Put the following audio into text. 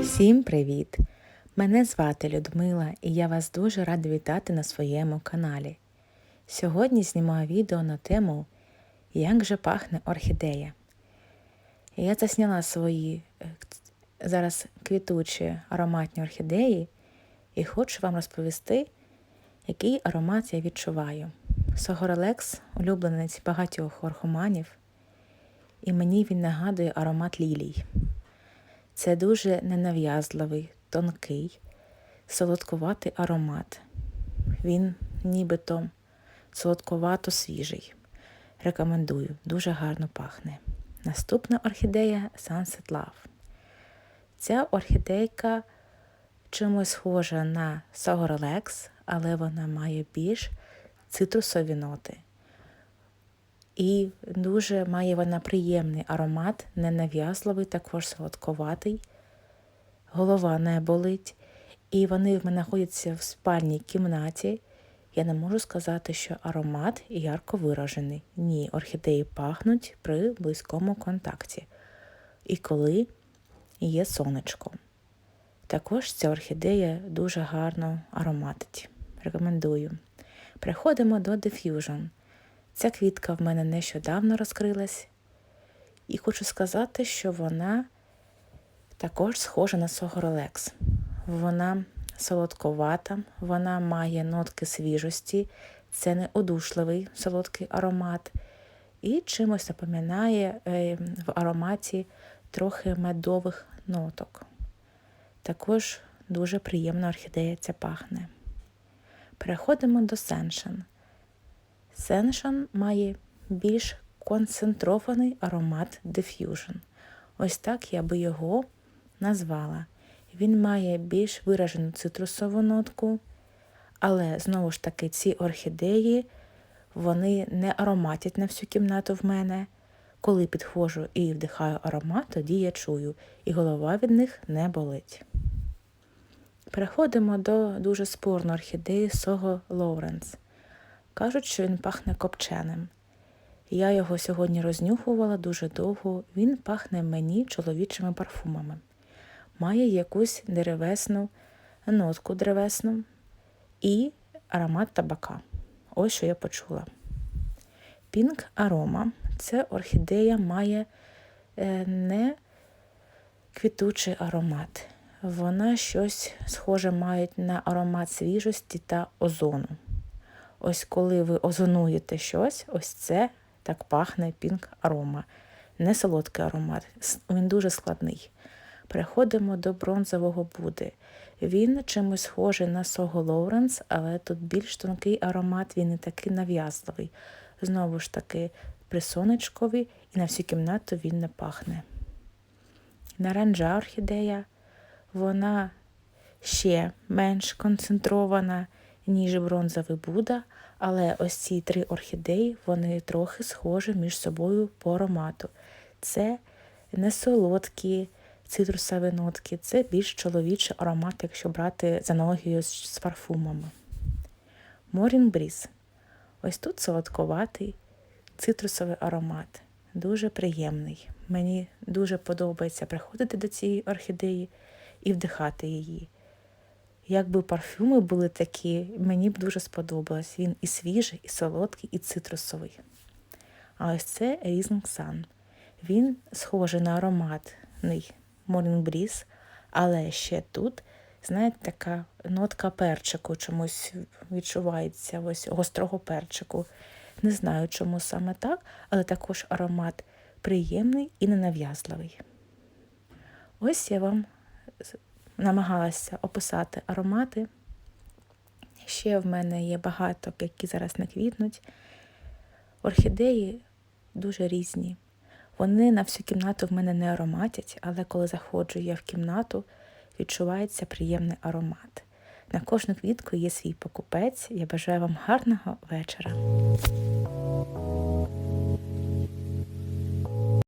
Всім привіт! Мене звати Людмила і я вас дуже рада вітати на своєму каналі. Сьогодні знімаю відео на тему Як же пахне орхідея. Я засняла свої е, зараз квітучі ароматні орхідеї і хочу вам розповісти, який аромат я відчуваю. Согорелекс улюбленець багатьох орхоманів, і мені він нагадує аромат лілій. Це дуже ненав'язливий, тонкий, солодкуватий аромат. Він нібито солодковато свіжий. Рекомендую, дуже гарно пахне. Наступна орхідея Sunset Love. Ця орхідейка чимось схожа на Согорелекс, але вона має більш цитрусові ноти. І дуже має вона приємний аромат, ненав'язливий, також солодковатий. Голова не болить. І вони в мене знаходяться в спальній кімнаті. Я не можу сказати, що аромат ярко виражений. Ні, орхідеї пахнуть при близькому контакті. І коли є сонечко. Також ця орхідея дуже гарно ароматить. Рекомендую. Переходимо до Diffusion. Ця квітка в мене нещодавно розкрилась, і хочу сказати, що вона також схожа на Согоролекс. Вона солодковата, вона має нотки свіжості, це не одушливий солодкий аромат, і чимось напоминає е, в ароматі трохи медових ноток. Також дуже приємна орхідея ця пахне. Переходимо до Сеншен. Сеншан має більш концентрований аромат Diffusion. Ось так я би його назвала. Він має більш виражену цитрусову нотку, але знову ж таки ці орхідеї вони не ароматять на всю кімнату в мене. Коли підходжу і вдихаю аромат, тоді я чую, і голова від них не болить. Переходимо до дуже спорної орхідеї Сого Лоуренс. Кажуть, що він пахне копченим. Я його сьогодні рознюхувала дуже довго, він пахне мені чоловічими парфумами. Має якусь деревесну нотку древесну і аромат табака. Ось що я почула. Пінк арома це орхідея має е, не квітучий аромат. Вона щось схоже має на аромат свіжості та озону. Ось коли ви озонуєте щось, ось це так пахне пінк арома. Не солодкий аромат, він дуже складний. Переходимо до бронзового Буди. Він чимось схожий на Сого Лоуренс, але тут більш тонкий аромат, він не такий нав'язливий. Знову ж таки, при сонечкові і на всю кімнату він не пахне. Наранжа орхідея, вона ще менш концентрована ніж бронзовий Буда, але ось ці три орхідеї вони трохи схожі між собою по аромату. Це не солодкі цитрусові нотки, це більш чоловічий аромат, якщо брати з аналогією з парфумами. Морін Бріз. Ось тут солодковатий цитрусовий аромат. Дуже приємний. Мені дуже подобається приходити до цієї орхідеї і вдихати її. Якби парфюми були такі, мені б дуже сподобалось. Він і свіжий, і солодкий, і цитрусовий. А ось це Rising Sun. Він схожий на ароматний Morning Breeze, але ще тут, знаєте, така нотка перчику чомусь відчувається, ось гострого перчику. Не знаю, чому саме так, але також аромат приємний і ненав'язливий. Ось я вам намагалася описати аромати. Ще в мене є багато, які зараз не квітнуть. Орхідеї дуже різні. Вони на всю кімнату в мене не ароматять, але коли заходжу я в кімнату, відчувається приємний аромат. На кожну квітку є свій покупець. Я бажаю вам гарного вечора.